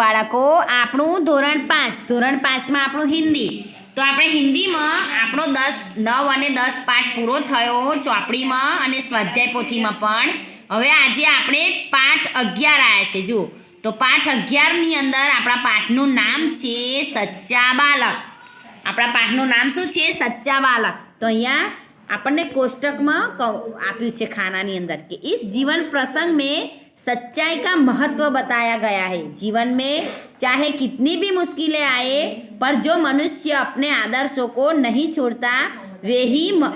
બાળકો, આપણું ધોરણ પાંચ. ધોરણ પાંચમાં આપણું હિન્દી. તો આપણે હિન્દીમાં આપણો દસ, નવ અને દસ પાઠ પૂરો થયો ચોપડીમાં અને સ્વાધ્યાય પોથીમાં પણ. હવે આજે આપણે પાઠ અગિયાર આવ્યા છે, જુઓ. તો પાઠ અગિયારની અંદર આપણા પાઠનું નામ છે સચ્ચા બાલક. આપણા પાઠનું નામ શું છે? સચ્ચા બાલક. તો અહીંયા આપણને કોષ્ટકમાં આપ્યું છે ખાનાની અંદર કે ઇસ જીવન પ્રસંગ મેં सच्चाई का महत्व बताया गया है जीवन में चाहे कितनी भी मुश्किलें आए पर जो मनुष्य अपने आदर्शों को नहीं छोड़ता वे ही म-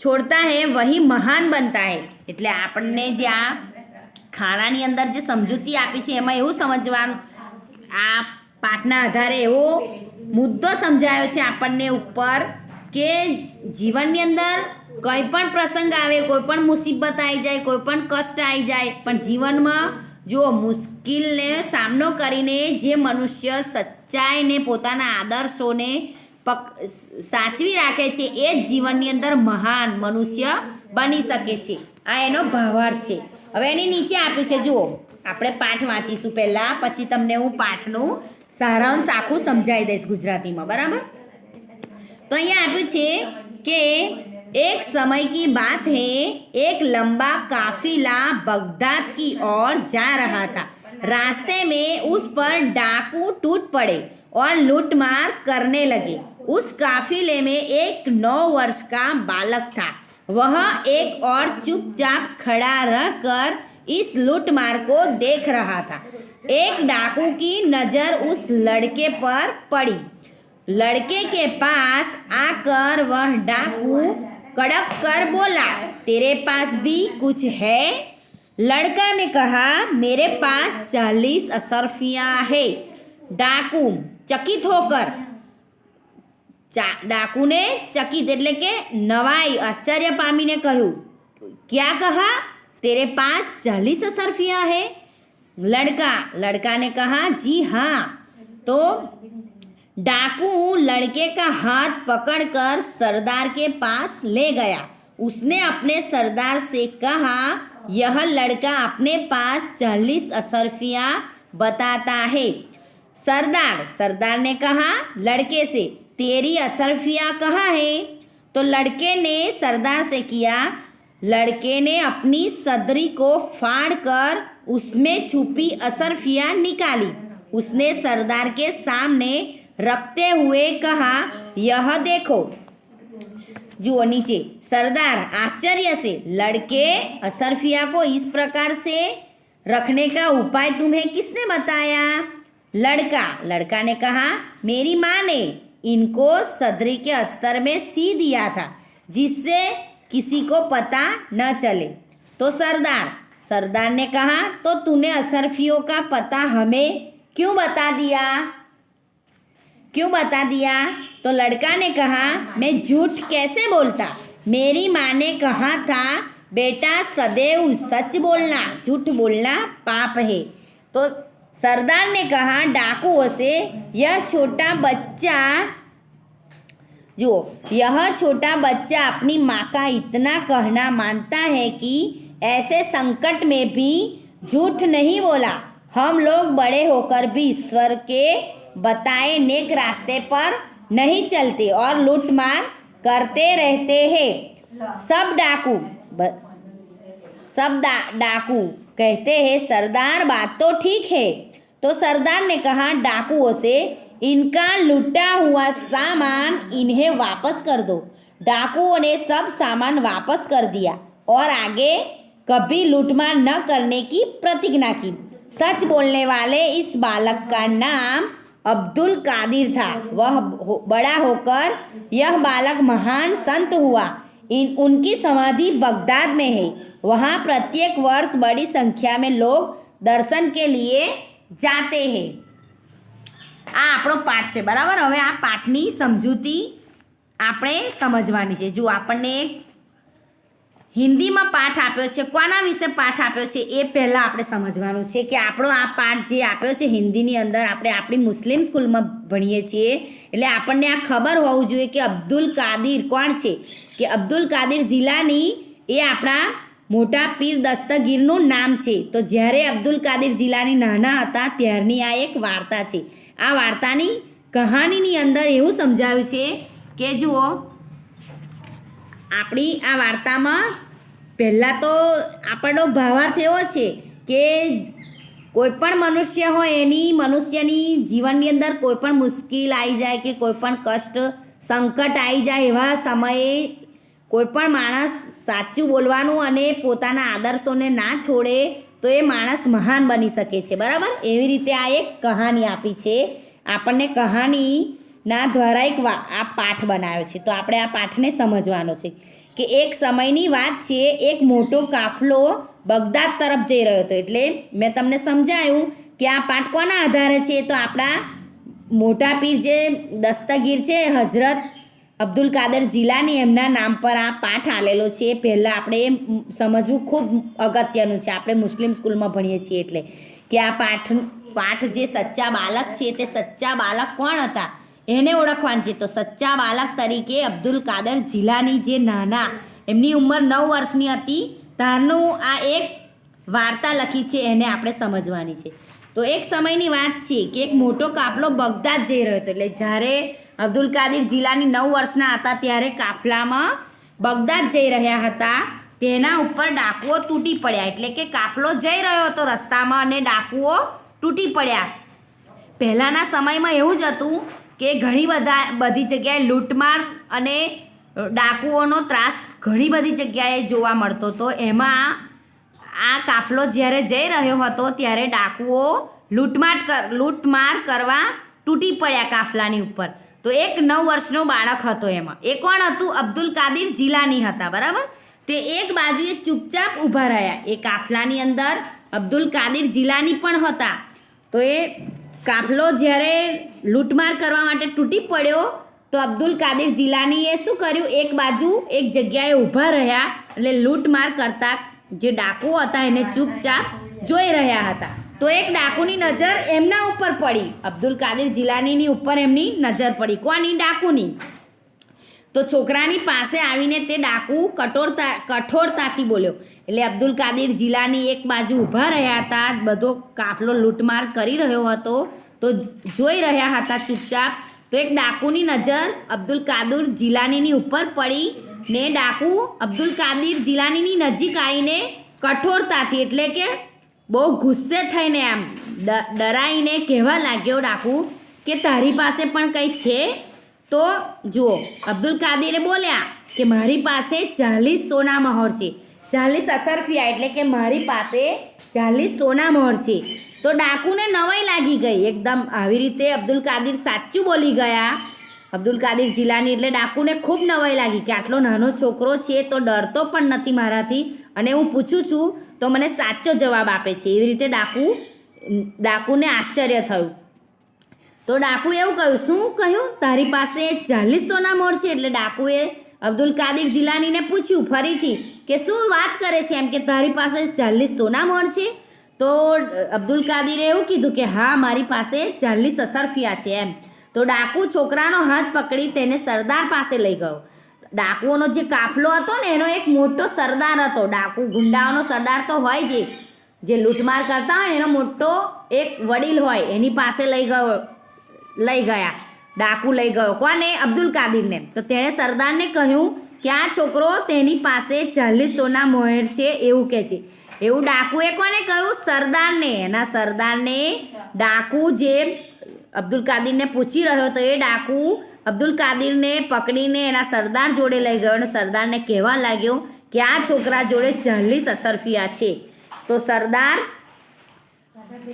છોડતા હે વહી મહાન બનતા હે એટલે આપણને જે આ ખાણાની અંદર જે સમજૂતી આપી છે એમાં એવું સમજવાનું આ પાઠના આધારે એવો મુદ્દો સમજાયો છે આપણને ઉપર કે જીવનની અંદર કંઈ પણ પ્રસંગ આવે કોઈ પણ મુસીબત આવી જાય કોઈ પણ કષ્ટ આવી જાય, પણ જીવનમાં જો મુશ્કેલને સામનો કરીને જે મનુષ્ય સચ્ચાઈને પોતાના આદર્શોને પક સાચવી રાખે છે, એ જ જીવનની અંદર મહાન મનુષ્ય બની શકે છે. આ એનો ભાવાર્થ છે. હવે એની નીચે આપ્યું છે, જુઓ. આપણે પાઠ વાંચીશું પહેલાં, પછી તમને હું પાઠનું સારાંશ આખું સમજાવી દઈશ ગુજરાતીમાં. બરાબર? તો અહીંયા આપ્યું છે કે एक समय की बात है, एक लंबा काफिला बगदाद की ओर जा रहा था। रास्ते में उस पर डाकू टूट पड़े और लूटमार करने लगे। उस काफिले में एक नौ वर्ष का बालक था। वह एक और चुपचाप खड़ा रहकर इस लूटमार को देख रहा था। एक डाकू की नज़र उस लड़के पर पड़ी। लड़के के पास आकर वह डाकू कड़क कर बोला तेरे पास भी कुछ है लड़का ने कहा मेरे पास चालीस असरफियां है डाकू ચકિત હોકર ચા ડાકુને ચકિત એટલે કે નવાઈ આશ્ચર્ય પામીને કહ્યું ક્યાં કહા તેરે પાસ ચાલીસ असरफियां है लड़का लड़का ने कहा जी हाँ तो डाकू लड़के का हाथ पकड़कर सरदार के पास ले गया। उसने अपने सरदार से कहा, यह लड़का अपने पास चालीस असरफिया बताता है। सरदार सरदार ने कहा, लड़के से, तेरी असरफिया कहाँ है? तो लड़के ने सरदार से किया, लड़के ने अपनी सदरी को फाड़ कर उसमें छुपी असरफिया निकाली। उसने सरदार के सामने रखते हुए कहा, यह देखो। जुओ नीचे, सरदार, आश्चर्य से, लड़के असरफिया को इस प्रकार से रखने का उपाय तुम्हें किसने बताया? लड़का लड़का ने कहा, मेरी माँ ने इनको सदरी के अस्तर में सी दिया था, जिससे किसी को पता न चले। तो सरदार सरदार ने कहा तो तूने असरफियों का पता हमें क्यों बता दिया? क्यों बता दिया? तो लड़का ने कहा, मैं झूठ कैसे बोलता? मेरी माँ ने कहा था, बेटा, सदैव सच बोलना, झूठ बोलना पाप है। तो सरदार ने कहा, डाकुओं से यह छोटा बच्चा, जो यह छोटा बच्चा अपनी माँ का इतना कहना मानता है कि ऐसे संकट में भी झूठ नहीं बोला, हम लोग बड़े होकर भी ईश्वर के बताए नेक रास्ते पर नहीं चलते और लूटमार करते रहते हैं। सब डाकू ब- सब डा, डाकू कहते हैं सरदार बात तो ठीक है। तो सरदार ने कहा डाकुओं से इनका लूटा हुआ सामान इन्हें वापस कर दो। डाकुओं ने सब सामान वापस कर दिया और आगे कभी लूटमार न करने की प्रतिज्ञा की। सच बोलने वाले इस बालक का नाम अब्दुल कादिर था वह हो- बड़ा होकर यह बालक महान संत हुआ इन उनकी समाधि बगदाद में है वहाँ प्रत्येक वर्ष बड़ी संख्या में लोग दर्शन के लिए जाते हैं આ આપણો પાઠ છે બરાબર હવે આ પાઠની સમજૂતી આપણે સમજવાની છે જો આપણને એક હિન્દીમાં પાઠ આપ્યો છે. કોના વિશે પાઠ આપ્યો છે એ પહેલાં આપણે સમજવાનું છે કે આપણો આ પાઠ જે આપ્યો છે હિન્દીની અંદર આપણે આપણી મુસ્લિમ સ્કૂલમાં ભણીએ છીએ. એટલે આપણને આ ખબર હોવું જોઈએ કે અબ્દુલ કાદિર કોણ છે? કે અબ્દુલ કાદિર જિલ્લાની એ આપણા મોટા પીર દસ્તગીરનું નામ છે. તો જ્યારે અબ્દુલ કાદિર જિલ્લાની નાના હતા ત્યારની આ એક વાર્તા છે. આ વાર્તાની કહાનીની અંદર એવું સમજાવ્યું છે કે જુઓ આપણી આ વાર્તામાં પહેલાં તો આપણનો ભાવાર્થ એવો છે કે કોઈપણ મનુષ્ય હોય એની મનુષ્યની જીવનની અંદર કોઈ પણ મુશ્કેલ આવી જાય કે કોઈપણ કષ્ટ, સંકટ આવી જાય એવા સમયે કોઈ પણ માણસ સાચું બોલવાનું અને પોતાના આદર્શોને ના છોડે તો એ માણસ મહાન બની શકે છે. બરાબર? એવી રીતે આ એક કહાની આપી છે. આપણને કહાનીના દ્વારા એક વા- આ પાઠ બનાવ્યો છે. તો આપણે આ પાઠને સમજવાનો છે કે એક સમયની વાત છે, એક મોટો કાફલો બગદાદ તરફ જઈ રહ્યો હતો. એટલે મેં તમને સમજાયું કે આ પાઠ કોના આધારે છે? તો આપણા મોટા પીર જે દસ્તગીર છે, હઝરત અબ્દુલ કાદર જિલ્લાની એમના નામ પર આ પાઠ આલેલો છે. પહેલાં આપણે એ સમજવું ખૂબ અગત્યનું છે. આપણે મુસ્લિમ સ્કૂલમાં ભણીએ છીએ એટલે કે આ પાઠ પાઠ જે સચ્ચા બાલક છે, તે સચ્ચા બાલક કોણ હતા? એને ઓળખવાનું છે. તો સચ્ચા બાલક તરીકે અબ્દુલ કાદર જિલ્લાની જે નાના, એમની ઉંમર નવ વર્ષની હતી તારનું આ એક વાર્તા લખી છે, એને આપણે સમજવાની છે. તો એક સમયની વાત છે કે એક મોટો કાફલો બગદાદ જઈ રહ્યો હતો. એટલે જ્યારે અબ્દુલ કાદિર જિલ્લાની નવ વર્ષના હતા, ત્યારે કાફલામાં બગદાદ જઈ રહ્યા હતા. તેના ઉપર ડાકુઓ તૂટી પડ્યા. એટલે કે કાફલો જઈ રહ્યો હતો રસ્તામાં અને ડાકુઓ તૂટી પડ્યા. પહેલાંના સમયમાં એવું જ હતું કે ઘણી બધા બધી જગ્યાએ લૂંટમાર અને ડાકુઓનો ત્રાસ ઘણી બધી જગ્યાએ જોવા મળતો હતો. એમાં આ કાફલો જ્યારે જઈ રહ્યો હતો ત્યારે ડાકુઓ લૂંટમાટ કર, લૂંટમાર કરવા તૂટી પડ્યા કાફલાની ઉપર. તો એક નવ વર્ષનો બાળક હતો એમાં. એ કોણ હતું? અબ્દુલ કાદિર જિલાની હતા, બરાબર? તે એક બાજુએ ચૂપચાપ ઊભા રહ્યા. એ કાફલાની અંદર અબ્દુલ કાદિર જિલાની પણ હતા. તો એ કાફલો જ્યારે લૂંટમાર કરવા માટે તૂટી પડ્યો, તો અબ્દુલ કાદિર જિલ્લાનીએ શું કર્યું? એક બાજુ એક જગ્યાએ ઊભા રહ્યા એટલે લૂંટમાર કરતા જે ડાકુ હતા એને ચૂપચાપ જોઈ રહ્યા હતા. તો એક ડાકુની નજર એમના ઉપર પડી. અબ્દુલ કાદિર જિલ્લાનીની ઉપર એમની નજર પડી. કોની? ડાકુની. તો છોકરાની પાસે આવીને તે ડાકુ કઠોરતા કઠોરતાથી બોલ્યો એટલે અબ્દુલ કાદિર જિલ્લાની એક બાજુ ઊભા રહ્યા હતા, બધો કાફલો લૂંટમાર કરી રહ્યો હતો. તો જોઈ રહ્યા હતા ચૂપચાપ. તો એક ડાકુની નજર અબ્દુલ કાદુર જિલ્લાનીની ઉપર પડી ને ડાકુ અબ્દુલ કાદિર જિલ્લાનીની નજીક આવીને કઠોરતાથી, એટલે કે બહુ ગુસ્સે થઈને આમ ડરાઈને કહેવા લાગ્યો ડાકુ કે તારી પાસે પણ કંઈ છે? તો જુઓ, અબ્દુલ કાદિરે બોલ્યા કે મારી પાસે ચાલીસ સોના મહોર છે. ચાલીસ અસરફિયા એટલે કે મારી પાસે ચાલીસ સોના મહોર છે. તો ડાકુને નવાઈ લાગી ગઈ. એકદમ આવી રીતે અબ્દુલ કાદિર સાચું બોલી ગયા. અબ્દુલ કાદિર જિલ્લાની એટલે ડાકુને ખૂબ નવાઈ લાગી કે આટલો નાનો છોકરો છે તો ડરતો પણ નથી મારાથી. અને હું પૂછું છું, તો મને સાચો જવાબ આપે છે. એવી રીતે ડાકુ, ડાકુને આશ્ચર્ય થયું. તો ડાકુ એવું કહ્યું, શું કહ્યું? તારી પાસે ચાલીસ સોના મોર છે? એટલે ડાકુએ અબ્દુલ કાદિર જિલ્લાનીને પૂછ્યું ફરીથી કે શું વાત કરે છે? એમ કે તારી પાસે ચાલીસ સોના મણ છે. તો અબ્દુલ કાદિરે એવું કીધું કે હા, મારી પાસે ચાલીસ અસરફિયા છે એમ. તો ડાકુ છોકરાનો હાથ પકડી તેને સરદાર પાસે લઈ ગયો. ડાકુઓનો જે કાફલો હતો ને, એનો એક મોટો સરદાર હતો. ડાકુ ગુંડાઓનો સરદાર તો હોય જ. જે લૂંટમાર કરતા હોય એનો મોટો એક વડીલ હોય, એની પાસે લઈ ગયો, લઈ ગયા. ડાકુ લઈ ગયો. કોને? અબ્દુલ કાદિરને. તો તેણે સરદારને કહ્યું કે આ છોકરો તેની પાસે ચાલીસ સોના મોહેર છે એવું કહે છે. એવું ડાકુએ કોને કહ્યું? સરદારને. એના સરદારને ડાકુ જે અબ્દુલ કાદિરને પૂછી રહ્યો તો એ ડાકુ અબ્દુલ કાદિરને પકડીને એના સરદાર જોડે લઈ ગયો અને સરદારને કહેવા લાગ્યો કે આ છોકરા જોડે ચાલીસ અસરફિયા છે. તો સરદાર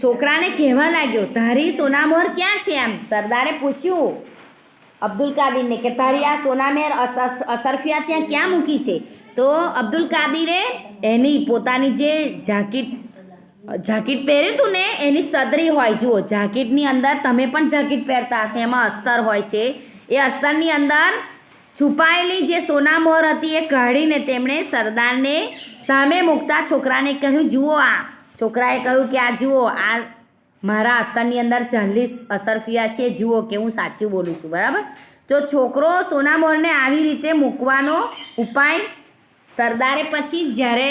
છોકરાને કહેવા લાગ્યો, તારી સોનામોર ક્યાં છે? એમ સરદારે પૂછ્યું. અબ્દુલ કાદીરને કે, તારી આ સોનામેર અસ- અસરફિયા ત્યાં ક્યાં મૂકી છે? તો અબ્દુલ કાદિરે એની પોતાની જે જાકીટ જાકીટ પહેર્યું હતું ને, એની સદરી હોય, જુઓ, જાકીટની અંદર તમે પણ જાકીટ પહેરતા હશે, એમાં અસ્તર હોય છે. એ અસ્તરની અંદર છુપાયેલી જે સોનામોર હતી એ કાઢીને તેમણે સરદારને સામે મૂકતા છોકરાને કહ્યું, જુઓ આ છોકરાએ કહ્યું કે, આ જુઓ, આ મારા અસ્તરની અંદર ચાલીસ અસરફિયા છે. જુઓ કે હું સાચું બોલું છું. બરાબર? તો છોકરો સોનામોરને આવી રીતે મૂકવાનો ઉપાય સરદારે પછી જ્યારે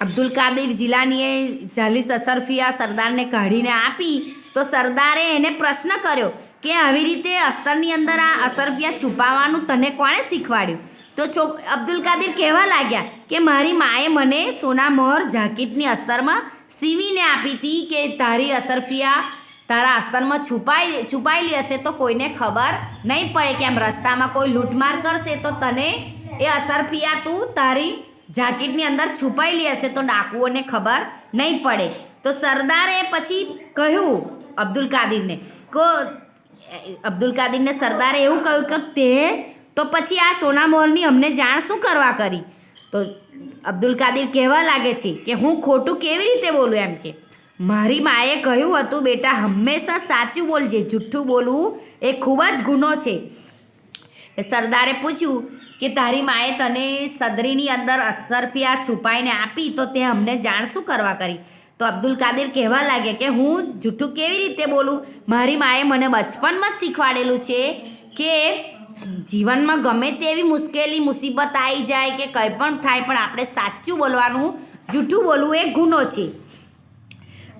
અબ્દુલ કાદિર જિલાનીએ ચાલીસ અસરફિયા સરદારને કાઢીને આપી, તો સરદારે એને પ્રશ્ન કર્યો કે, આવી રીતે અસ્તરની અંદર આ અસરફિયા છુપાવવાનું તને કોણે શીખવાડ્યું? તો છો અબ્દુલ કાદિર કહેવા લાગ્યા કે મારી માએ મને સોના મોહર જાકીટની અસ્તરમાં સીવીને આપી હતી કે તારી અસરફિયા તારા અસ્તરમાં છુપાઈ, છુપાયેલી હશે તો કોઈને ખબર નહીં પડે કે આમ રસ્તામાં કોઈ લૂંટમાર કરશે તો તને એ અસરફિયા તું તારી જાકીટની અંદર છુપાયેલી હશે તો ડાકુઓને ખબર નહીં પડે. તો સરદારે પછી કહ્યું અબ્દુલ કાદિરને, કો, અબ્દુલ કાદિરને સરદારે એવું કહ્યું કે તે તો પછી આ સોના મોહરની અમને જાણ શું કરવા કરી? તો અબ્દુલ કાદિર કહેવા લાગે છે કે હું ખોટું કેવી રીતે બોલું એમ કે, મારી માએ કહ્યું હતું, બેટા, હંમેશા સાચું બોલજે જૂઠું બોલવું એ ખૂબ જ ગુનો છે. સરદારે પૂછ્યું કે, તારી માએ તને સદરીની અંદર અસરફિયા છુપાઈને આપી તો તે અમને જાણ શું કરવા કરી? તો અબ્દુલ કાદિર કહેવા લાગે કે, હું જૂઠું કેવી રીતે બોલું? મારી માએ મને બચપનમાં જ શીખવાડેલું છે કે જીવનમાં ગમે તેવી મુશ્કેલી, મુસીબત આવી જાય કે કંઈ પણ થાય, પણ આપણે સાચું બોલવાનું, જૂઠું બોલવું એ ગુનો છે.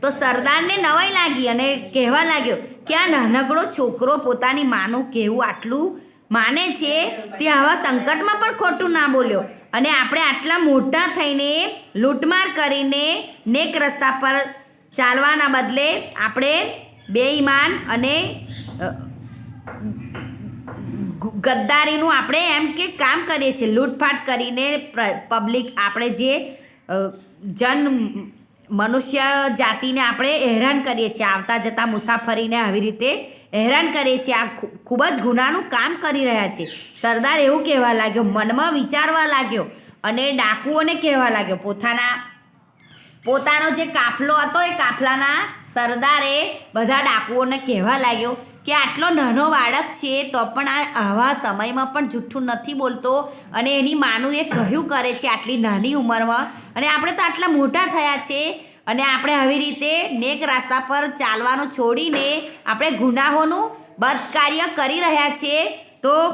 તો સરદારને નવાઈ લાગી અને કહેવા લાગ્યો કે આ નાનકડો છોકરો પોતાની માનું કહેવું આટલું માને છે? તે આવા સંકટમાં પણ ખોટું ના બોલ્યો. અને આપણે આટલા મોટા થઈને લૂંટમાર કરીને નેક રસ્તા પર ચાલવાના બદલે આપણે બેઈમાન અને ગદ્દારીનું આપણે એમ કે કામ કરીએ છીએ. લૂંટફાટ કરીને પબ્લિક આપણે જે જન મનુષ્ય જાતિને આપણે હેરાન કરીએ છીએ. આવતા જતા મુસાફરીને આવી રીતે હેરાન કરીએ છીએ. આ ખૂબ જ ગુનાનું કામ કરી રહ્યા છે. સરદાર એવું કહેવા લાગ્યો, મનમાં વિચારવા લાગ્યો અને ડાકુઓને કહેવા લાગ્યો. પોતાના, પોતાનો જે કાફલો હતો એ કાફલાના સરદારે બધા ડાકુઓને કહેવા લાગ્યો કે આટલો નાનો બાળક છે તો પણ આ આવા સમયમાં પણ જૂઠું નથી બોલતો. અને એની માનું એ કહ્યું કરે છે આટલી નાની ઉંમરમાં. અને આપણે તો આટલા મોટા થયા છે. અને આપણે આવી રીતે નેક રસ્તા પર ચાલવાનું છોડીને આપણે ગુનાહોનું બદકાર્ય કરી રહ્યા છીએ તો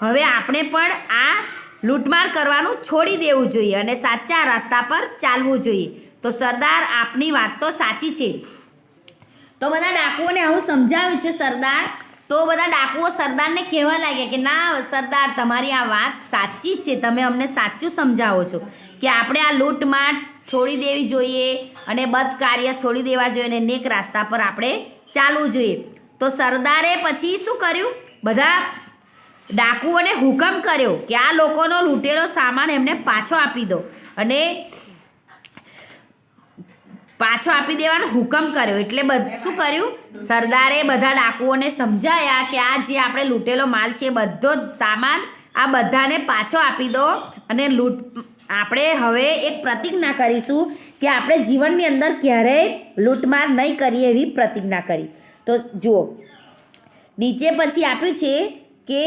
હવે આપણે પણ આ લૂંટમાર કરવાનું છોડી દેવું જોઈએ અને સાચા રસ્તા પર ચાલવું જોઈએ. તો સરદાર, આપની વાત તો સાચી છે. તો બધા ડાકુઓને આવું સમજાવ્યું છે સરદાર. તો બધા ડાકુઓ સરદારને કહેવા લાગ્યા કે, ના, સરદાર, તમારી આ વાત સાચી છે. તમે અમને સાચું સમજાવો છો કે આપણે આ લૂંટમાટ છોડી દેવી જોઈએ અને બદ કાર્ય છોડી દેવા જોઈએ અને નેક રાસ્તા પર આપણે ચાલવું જોઈએ. તો સરદારે પછી શું કર્યું? બધા ડાકુઓને હુકમ કર્યો કે આ લોકોનો લૂંટેલો સામાન એમને પાછો આપી દો. અને પાછો આપી દેવાનો હુકમ કર્યો. એટલે શું કર્યું? સરદારે બધા ડાકુઓને સમજાયા કે આ જે આપણે લૂંટેલો માલ છે બધો જ સામાન આ બધાને પાછો આપી દો અને લૂંટ, આપણે હવે એક પ્રતિજ્ઞા કરીશું કે આપણે જીવનની અંદર ક્યારેય લૂંટમાર નહીં કરીએ એવી પ્રતિજ્ઞા કરી. તો જુઓ, નીચે પછી આપ્યું છે કે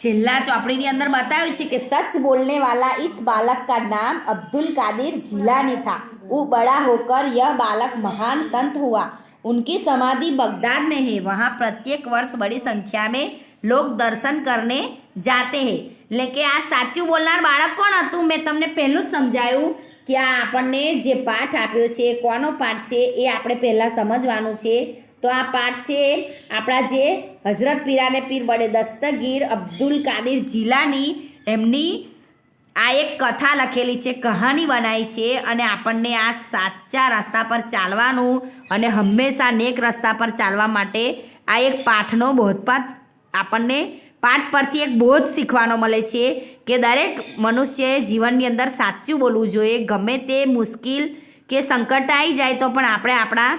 છેલ્લા ચોપડીની અંદર બતાવ્યું છે કે સચ બોલને વાલા ઇસ બાલક કા નામ અબ્દુલ કાદિર જીલાની થા. ઉ બડા હોકર ય બાલક મહાન સંત હુઆ. ઉનકી સમાધિ बगदाद में है वहाँ प्रत्येक वर्ष बड़ी संख्या में लोग दर्शन करने जाते हैं એટલે કે આ સાચું બોલનાર બાળક કોણ હતું? મેં તમને પહેલું જ સમજાયું કે આ આપણને જે પાઠ આપ્યો છે, કોનો પાઠ છે, એ આપણે પહેલાં સમજવાનું છે. તો આ પાઠ છે આપણા જે હઝરત પીરાને પીર બડે દસ્તગીર અબ્દુલ કાદિર જિલ્લાની એમની આ એક કથા લખેલી છે, કહાની બનાવી છે અને આપણને આ સાચા રસ્તા પર ચાલવાનું અને હંમેશા નેક રસ્તા પર ચાલવા માટે આ એક પાઠનો બોધપાઠ આપણને પાઠ પરથી એક બોધ શીખવાનો મળે છે કે દરેક મનુષ્યએ જીવનની અંદર સાચું બોલવું જોઈએ, ગમે તે મુશ્કેલ કે સંકટ આવી જાય તો પણ આપણે આપણા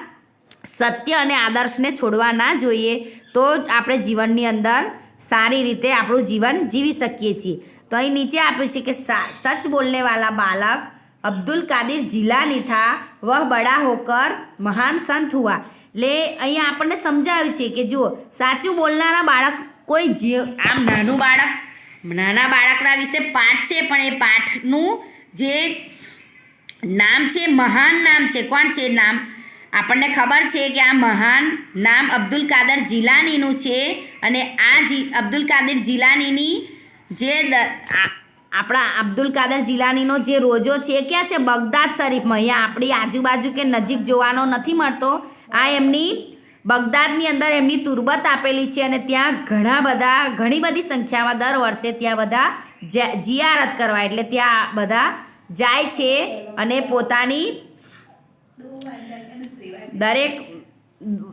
સત્ય અને આદર્શને છોડવા ના જોઈએ, તો જ આપણે જીવનની અંદર સારી રીતે આપણું જીવન જીવી શકીએ છીએ. તો અહીં નીચે આપ્યું છે કે સચ બોલને વાલા બાલક અબ્દુલ કાદિર જિલાની થા વહ બડા હોકર મહાન સંત હુઆ એટલે અહીંયા આપણને સમજાવ્યું છે કે જુઓ, સાચું બોલનારા બાળક કોઈ જીવ આમ નાનું બાળક, નાના બાળકના વિશે પાઠ છે, પણ એ પાઠનું જે નામ છે, મહાન નામ છે, કોણ છે નામ? આપણને ખબર છે કે આ મહાન નામ અબ્દુલ કાદર જિલાનીનું છે અને આ જી, અબ્દુલ કાદર જિલાનીની જે આપણા અબ્દુલ કાદર જિલ્લાનીનો જે રોજો છે, એ ક્યાં છે? બગદાદ શરીફમાં. અહીંયા આપણી આજુબાજુ કે નજીક જોવાનો નથી મળતો. આ એમની બગદાદની અંદર એમની તુરબત આપેલી છે અને ત્યાં ઘણા બધા, ઘણી બધી સંખ્યામાં દર વર્ષે ત્યાં બધા જિયારત કરવા. એટલે ત્યાં બધા જાય છે અને પોતાની દરેક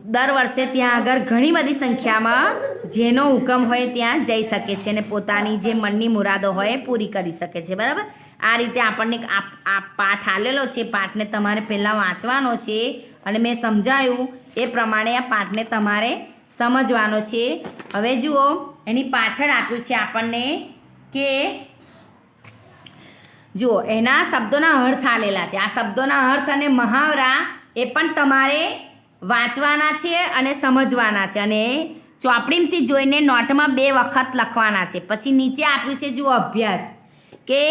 દર વર્ષે ત્યાં આગળ ઘણી બધી સંખ્યામાં જેનો હુકમ હોય ત્યાં જઈ શકે છે અને પોતાની જે મનની મુરાદો હોય એ પૂરી કરી શકે છે, બરાબર? આ રીતે આપણને આ પાઠ આલેલો છે. પાઠને તમારે પહેલાં વાંચવાનો છે અને મેં સમજાયું એ પ્રમાણે આ પાઠને તમારે સમજવાનો છે. હવે જુઓ, એની પાછળ આપ્યું છે આપણને કે જુઓ, એના શબ્દોના અર્થ આલેલા છે. આ શબ્દોના અર્થ અને મહાવરા એ પણ તમારે વાંચવાના છે અને સમજવાના છે. અને ચોપડીમાંથી જોઈને નોટમાં બે વખત લખવાના છે. પછી નીચે આપ્યું છે, જુઓ અભ્યાસ, કે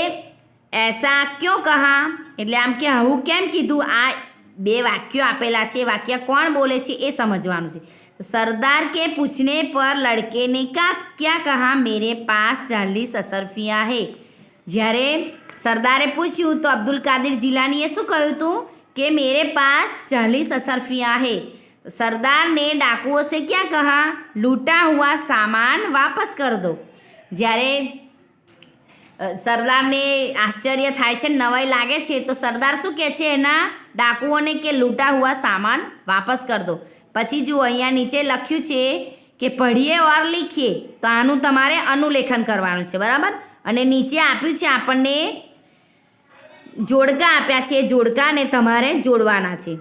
એસા ક્યો કહા? એટલે આમ કે હું કેમ કીધું? આ બે વાક્યો આપેલા છે. વાક્ય કોણ બોલે છે એ સમજવાનું છે. સરદાર કે પૂછને પર લડકે ને કા ક્યાં કહા? મેરે પાસ ચાલીસ અસરફિયા હે. જ્યારે સરદારે પૂછ્યું, તો અબ્દુલ કાદિર જિલાનીએ શું કહ્યું હતું કે મેરે પાસ ચાલીસ અસરફિયા હે. સરદારને ડાકુઓ સે ક્યાં કહા? લૂંટા હુआ સામાન વાપસ કર દો. જ્યારે સરદારને આશ્ચર્ય થાય છે, નવાઈ લાગે છે, તો સરદાર શું કહે છે? એના ડાકુઓને કે લૂંટા હુआ સામાન વાપસ કર દો. પછી જુઓ, અહીંયા નીચે લખ્યું છે કે પઢીએ ઓર લીખીએ તો આનું તમારે અનુલેખન કરવાનું છે, બરાબર? અને નીચે આપ્યું છે આપણને જોડકા આપ્યા છે, જોડકાને તમારે જોડવાના છે.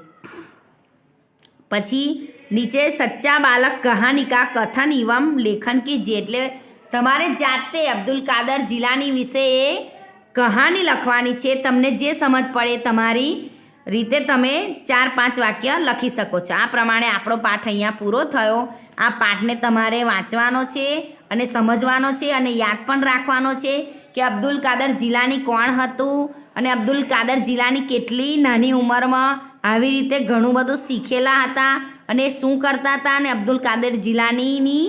પછી નીચે સચ્ચા બાલક કહાનિકા કથન ઇવમ લેખન કીજીએ એટલે તમારે જાતે અબ્દુલ કાદર જિલ્લાની વિશે એ કહાની લખવાની છે. તમને જે સમજ પડે તમારી રીતે તમે ચાર પાંચ વાક્ય લખી શકો છો. આ પ્રમાણે આપણો પાઠ અહીંયા પૂરો થયો. આ પાઠને તમારે વાંચવાનો છે અને સમજવાનો છે અને યાદ પણ રાખવાનો છે કે અબ્દુલ કાદર જિલ્લાની કોણ હતું અને અબ્દુલ કાદર જિલ્લાની કેટલી નાની ઉંમરમાં આવી રીતે ઘણું બધું શીખેલા હતા અને શું કરતા હતા અને અબ્દુલ કાદર જિલ્લાનીની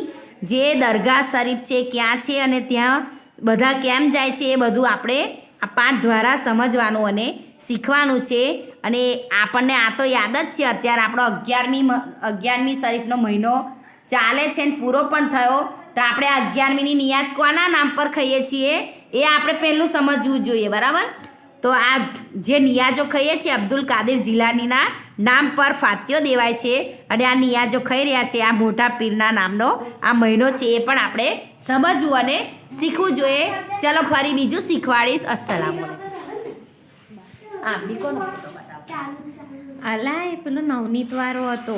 જે દરગાહ શરીફ છે, ક્યાં છે અને ત્યાં બધા કેમ જાય છે એ બધું આપણે આ પાઠ દ્વારા સમજવાનું અને શીખવાનું છે. અને આપણને આ તો યાદ જ છે, અત્યારે આપણો અગિયારમી અગિયારમી શરીફનો મહિનો ચાલે છે ને પૂરો પણ થયો. તો આપણે અગિયારમીની નિયાજ કોના નામ પર ખાઈએ છીએ એ આપણે પહેલું સમજવું જોઈએ, બરાબર? તો આ જે નિયાજો ખાઈએ છીએ અબ્દુલ કાદિર જિલ્લાનીના નામ પર ફાત્યો દેવાય છે અને આ નિયાજો ખાઈ રહ્યા છે આ મોટા પીરના નામનો આ મહિનો છે એ પણ આપણે સમજવું અને શીખવું જોઈએ. ચલો ફરી બીજું શીખવાડીશ. અસલામ આ બીકોનો એ પેલો નવનીત વાળો હતો.